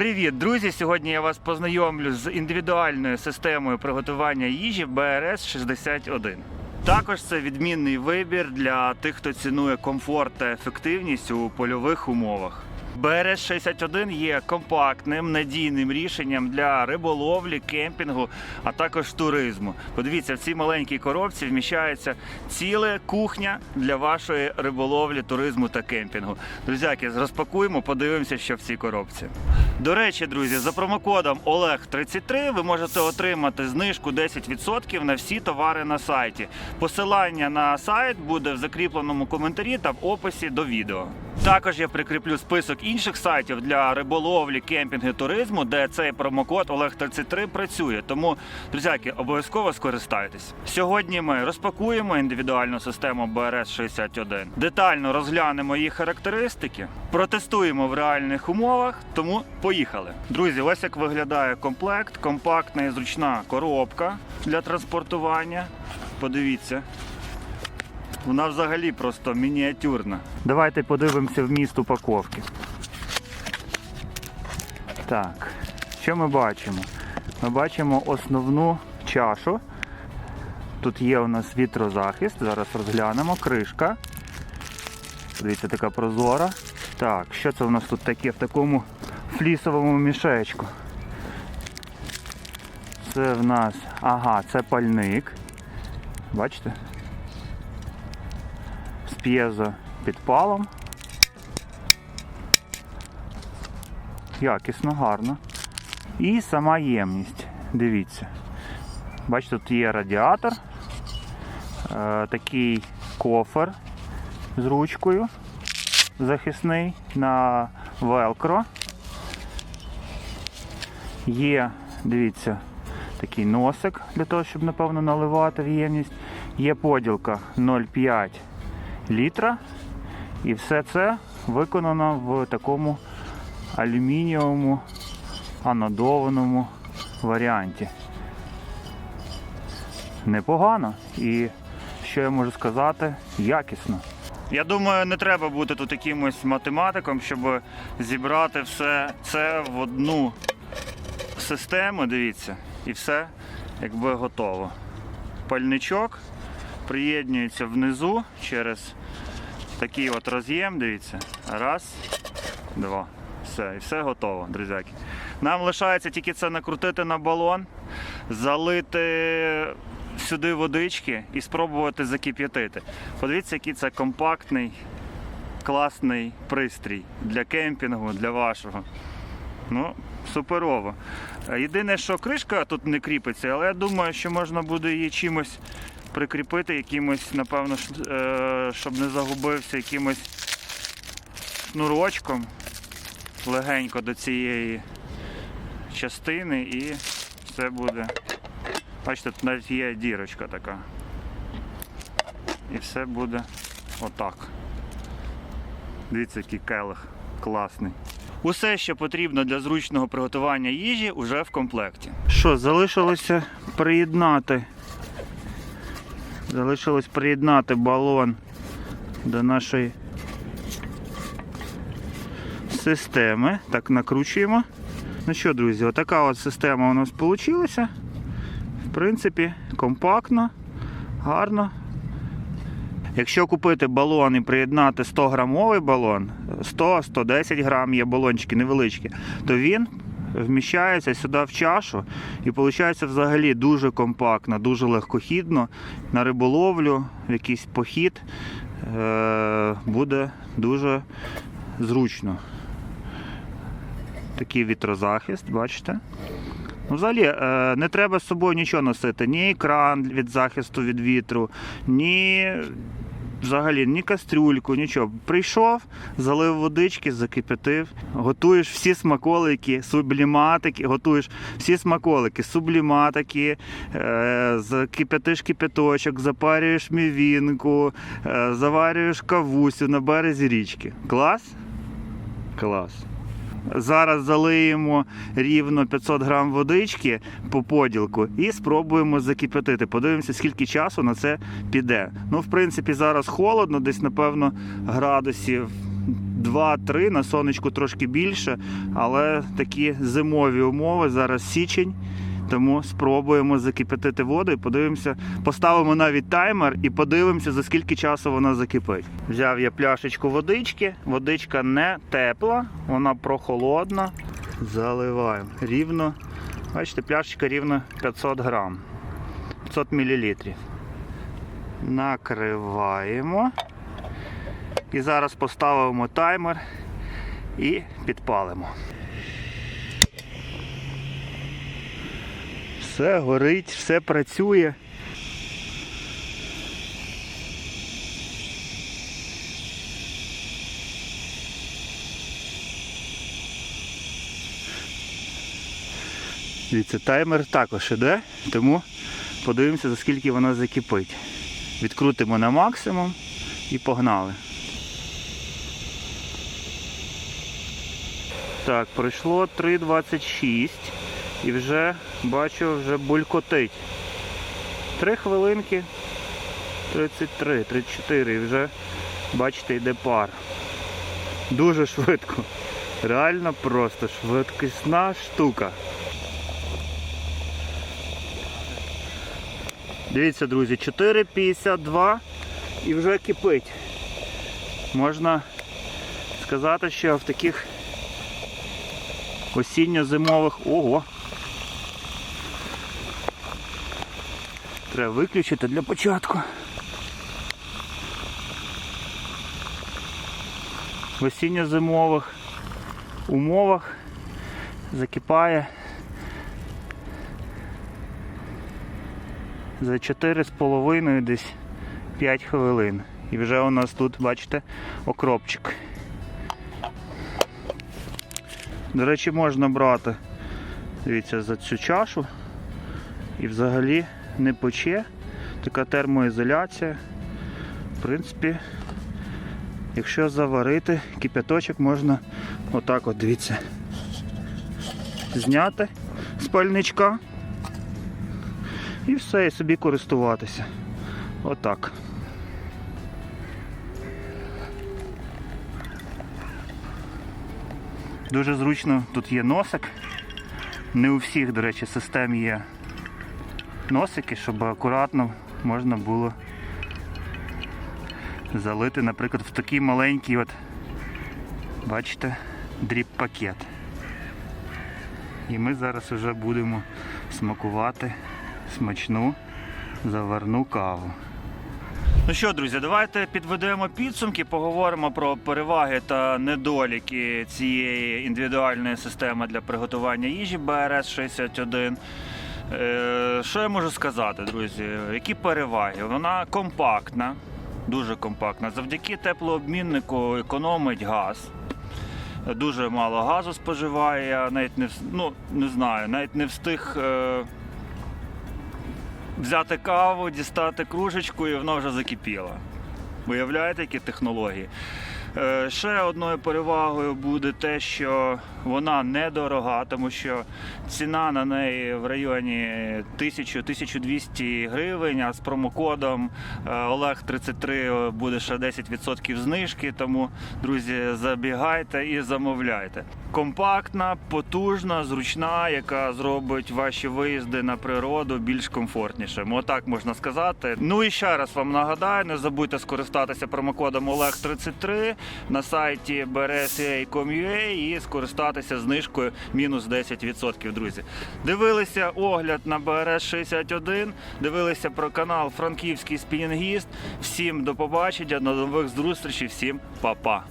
Привіт, друзі! Сьогодні я вас познайомлю з індивідуальною системою приготування їжі БРС 61. Також це відмінний вибір для тих, хто цінує комфорт та ефективність у польових умовах. BRS 61 є компактним надійним рішенням для риболовлі, кемпінгу, а також туризму. Подивіться, в цій маленькій коробці вміщається ціла кухня для вашої риболовлі, туризму та кемпінгу. Друзяки, розпакуємо, подивимося, що в цій коробці. До речі, друзі, за промокодом Олег33 ви можете отримати знижку 10% на всі товари на сайті. Посилання на сайт буде в закріпленому коментарі та в описі до відео. Також я прикріплю список інших сайтів для риболовлі, кемпінгу, туризму, де цей промокод Олег33 працює. Тому, друзяки, обов'язково скористайтесь. Сьогодні ми розпакуємо індивідуальну систему BRS 61, детально розглянемо її характеристики, протестуємо в реальних умовах. Тому поїхали. Друзі, ось як виглядає комплект, компактна і зручна коробка для транспортування. Подивіться. Вона взагалі просто мініатюрна. Давайте подивимося вміст упаковки. Так, що ми бачимо? Ми бачимо основну чашу. Тут є у нас вітрозахист, зараз розглянемо, кришка. Дивіться, така прозора. Так, що це у нас тут таке в такому флісовому мішечку? Це в нас, ага, це пальник. Бачите? П'єзо підпалом. Якісно, гарно. І сама ємність. Дивіться. Бачите, тут є радіатор, е, такий кофер з ручкою захисний на велкро. Є, дивіться, такий носик для того, щоб, напевно, наливати в ємність. Є поділка 0,5 літра. І все це виконано в такому алюмінієвому анодованому варіанті. Непогано і, що я можу сказати, якісно. Я думаю, не треба бути тут якимось математиком, щоб зібрати все це в одну систему, дивіться, і все якби готово. Пальничок приєднюється внизу через такий от роз'єм, дивіться. Раз, два. Все, і все готово, друзяки. Нам лишається тільки це накрутити на балон, залити сюди водички і спробувати закип'ятити. Подивіться, який це компактний, класний пристрій для кемпінгу, для вашого. Ну, суперово. Єдине, що кришка тут не кріпиться, але я думаю, що можна буде її чимось прикріпити, якимось, напевно, е, щоб не загубився якимось шнурочком легенько до цієї частини і все буде. Бачите, тут навіть є дірочка така. І все буде отак. Дивіться, який келих класний. Усе, що потрібно для зручного приготування їжі, уже в комплекті. Що, залишилося приєднати. Залишилось приєднати балон до нашої системи. Так, накручуємо. Ну що, друзі, отака от система у нас вийшла. В принципі, компактно, гарно. Якщо купити балон і приєднати 100 грамовий балон, 100-110 грам є балончики невеличкі, то він вміщається сюди в чашу і виходить взагалі дуже компактно, дуже легкохідно. На риболовлю, в якийсь похід е- буде дуже зручно. Такий вітрозахист, бачите? Ну, взагалі, е, не треба з собою нічого носити, ні екран від захисту від вітру, ні взагалі ні кастрюльку, нічого. Прийшов, залив водички, закипятив, готуєш всі смаколики, субліматики, готуєш всі смаколики, субліматики, е, закипятиш кипяточок, запарюєш мівінку, е, заварюєш кавусю на березі річки. Клас? Клас. Зараз залиємо рівно 500 грам водички по поділку і спробуємо закипятити. Подивимося, скільки часу на це піде. Ну, в принципі, зараз холодно, десь, напевно, градусів 2-3, на сонечку трошки більше, але такі зимові умови. Зараз січень. Тому спробуємо закипятити воду і подивимося. Поставимо навіть таймер і подивимося, за скільки часу вона закипить. Взяв я пляшечку водички. Водичка не тепла, вона прохолодна. Заливаємо рівно. Бачите, пляшечка рівно 500 грам. 500 мл. Накриваємо. І зараз поставимо таймер і підпалимо. Все горить, все працює. Дивіться, таймер також іде, тому подивимося, за скільки вона закипить. Відкрутимо на максимум і погнали. Так, пройшло 3.26 і вже бачу, вже булькотить. Три хвилинки, 33, 34 і вже, бачите, йде пар. Дуже швидко. Реально просто швидкісна штука. Дивіться, друзі, 4,52 і вже кипить. Можна сказати, що в таких осінньо-зимових... Ого! Треба виключити для початку. В осінньо-зимових умовах закипає за 4,5 десь 5 хвилин. І вже у нас тут, бачите, окропчик. До речі, можна брати, дивіться, за цю чашу і взагалі не пече. Така термоізоляція. В принципі, якщо заварити, кипяточок можна отак от, дивіться, зняти з пальничка і все, і собі користуватися. Отак. Дуже зручно тут є носик. Не у всіх, до речі, систем є носики, щоб акуратно можна було залити, наприклад, в такий маленький, от, бачите, дріб-пакет. І ми зараз вже будемо смакувати смачну заварну каву. Ну що, друзі, давайте підведемо підсумки, поговоримо про переваги та недоліки цієї індивідуальної системи для приготування їжі BRS-61. Е, Що я можу сказати, друзі? Які переваги? Вона компактна, дуже компактна. Завдяки теплообміннику економить газ. Дуже мало газу споживає. Я навіть не ну, не знаю, навіть не встиг. е, взяти каву, дістати кружечку і вона вже закипіла. Виявляєте, які технології? Е, Ще одною перевагою буде те, що вона недорога, тому що ціна на неї в районі 1000-1200 гривень, а з промокодом е, Олег33 буде ще 10% знижки. Тому, друзі, забігайте і замовляйте. Компактна, потужна, зручна, яка зробить ваші виїзди на природу більш комфортнішими. Отак можна сказати. Ну і ще раз вам нагадаю, не забудьте скористатися промокодом Олег33 на сайті brs.com.ua і скористатися знижкою мінус 10%, друзі. Дивилися огляд на БРС 61, дивилися про канал Франківський спінінгіст. Всім до побачення, до нових зустрічей, всім па-па.